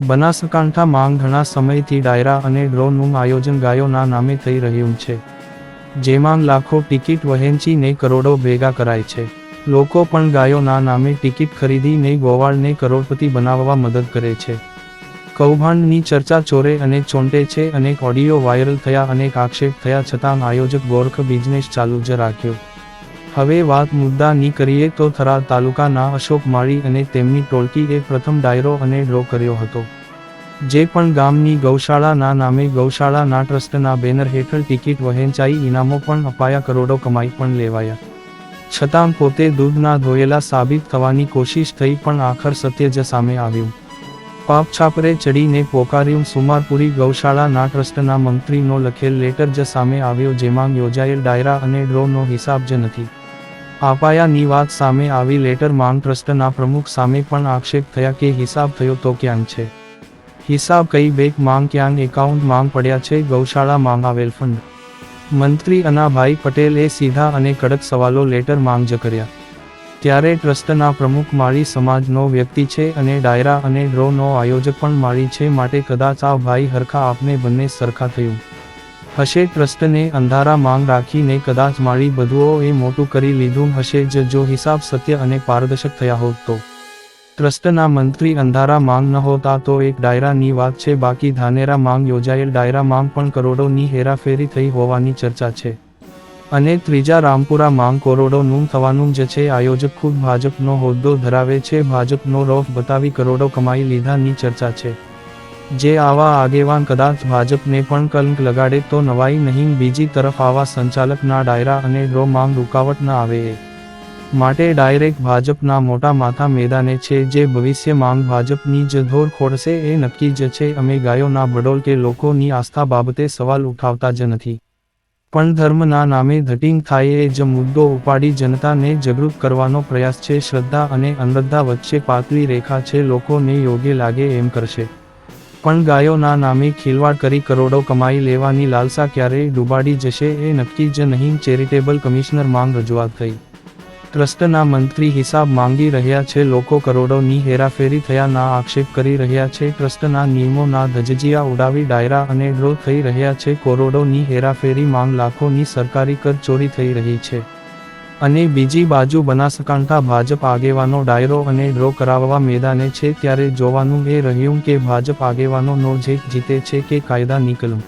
બનાસકાંઠા માંગ ઘણા સમયથી ડાયરા અને ડ્રોનું આયોજન ગાયોના નામે થઈ રહ્યું છે, જેમાં લાખો ટિકિટ વહેંચીને કરોડો ભેગા કરાય છે. લોકો પણ ગાયોના નામે ટિકિટ ખરીદીને ગોવાળને કરોડપતિ બનાવવા મદદ કરે છે. કૌભાંડની ચર્ચા ચોરે અને ચોંટે છે અનેક ઓડિયો વાયરલ થયા અનેક આક્ષેપ થયા છતાં આયોજક ગોરખ બિઝનેસ ચાલુ જ રાખ્યો. હવે વાત મુદ્દાની કરીએ તો થરાદ તાલુકાના અશોક માળી અને તેમની ટોળકીએ પ્રથમ ડાયરો અને ડ્રો કર્યો હતો. જે પણ ગામની ગૌશાળાના નામે ગૌશાળાના ટ્રસ્ટના બેનર હેઠળ ટિકિટ વહેંચાઈ ઇનામો પણ અપાયા કરોડો કમાઈ પણ લેવાયા. છતાં પોતે દૂધના ધોયેલા સાબિત થવાની કોશિશ થઈ પણ આખર સત્ય જ સામે આવ્યું. પાપ છાપરે ચડીને પોકાર્યું સુમારપુરી ગૌશાળાના ટ્રસ્ટના મંત્રીનો લખેલ લેટર જ સામે આવ્યો જેમાં યોજાયેલ ડાયરા અને ડ્રોનો હિસાબ જ નથી. આપાયાની વાત સામે આવી લેટર માંગ ટ્રસ્ટના પ્રમુખ સામે પણ આક્ષેપ થયા કે હિસાબ થયો તો ક્યાં છે? હિસાબ કઈ બેંક માંગ ક્યાં એકાઉન્ટ માંગ પડ્યા છે? ગૌશાળા માંગ આવેલ ફંડ મંત્રી અનાભાઈ પટેલે સીધા અને કડક સવાલો લેટર માંગ જ કર્યા. ત્યારે ટ્રસ્ટના પ્રમુખ માળી સમાજનો વ્યક્તિ છે અને ડાયરા અને ડ્રોનો આયોજક પણ માળી છે માટે કદાચ આ ભાઈ હરખા આપને બંને સરખા થયું. હશે ટ્રસ્ટને અંધારા માંગ રાખીને કદાચ માળી બધુઓએ મોટું કરી લીધું હશે જ જો હિસાબ સત્ય અને પારદર્શક થયા હોત તો. ટ્રસ્ટના મંત્રી અંધારા માંગ ન હોતા તો એક ડાયરાની વાત છે, બાકી ધાનેરા માંગ યોજાયેલ ડાયરા માંગ પણ કરોડોની હેરાફેરી થઈ હોવાની ચર્ચા છે. અને ત્રીજા રામપુરા માંગ કરોડોનું થવાનું જ છે, આયોજક ખુદ ભાજપનો હોદ્દો ધરાવે છે, ભાજપનો રોફ બતાવી કરોડો કમાઈ લીધાની ચર્ચા છે. જે આવા આગેવાન કદાચ ભાજપને પણ કલંક લગાડે તો નવાઈ નહીં, બીજી તરફ આવા સંચાલકના ડાયરા અને ડ્રો માંગ રૂકાવટ ન આવે માટે ડાયરેક્ટ ભાજપના મોટા માથા મેદાને છે, જે ભવિષ્ય માંગ ભાજપની જ ધોર ખોડશે એ નક્કી જ છે, અમે ગાયોના બડોલ કે લોકોની આસ્થા બાબતે સવાલ ઉઠાવતા જ નથી. પણ ધર્મના નામે ધટિંગ થાય એ જ મુદ્દો ઉપાડી જનતાને જાગૃત કરવાનો પ્રયાસ છે, શ્રદ્ધા અને અંધ્રદ્ધા વચ્ચે પાતળી રેખા છે, લોકોને યોગ્ય લાગે એમ કરશે. પણ ગાયોના નામે ખીલવાડ કરી કરોડો કમાઈ લેવાની લાલસા ક્યારેય ડૂબાડી જશે એ નક્કી જ નહીં, ચેરિટેબલ કમિશનર માંગ રજૂઆત થઈ. ટ્રસ્ટના મંત્રી હિસાબ માંગી રહ્યા છે, લોકો કરોડોની હેરાફેરી થયાના આક્ષેપ કરી રહ્યા છે, ટ્રસ્ટના નિયમોના ધજજિયા ઉડાવી ડાયરા અને ડ્રો થઈ રહ્યા છે, કરોડોની હેરાફેરી માંગ લાખોની સરકારી કર ચોરી થઈ રહી છે. અને બીજી બાજુ બનાસકાંઠા ભાજપ આગેવાનો ડાયરો અને ડ્રો કરાવવા મેદાને છે ત્યારે જોવાનું એ રહ્યું કે ભાજપ આગેવાનો નો જે જીતે છે કે કાયદા નિકલમ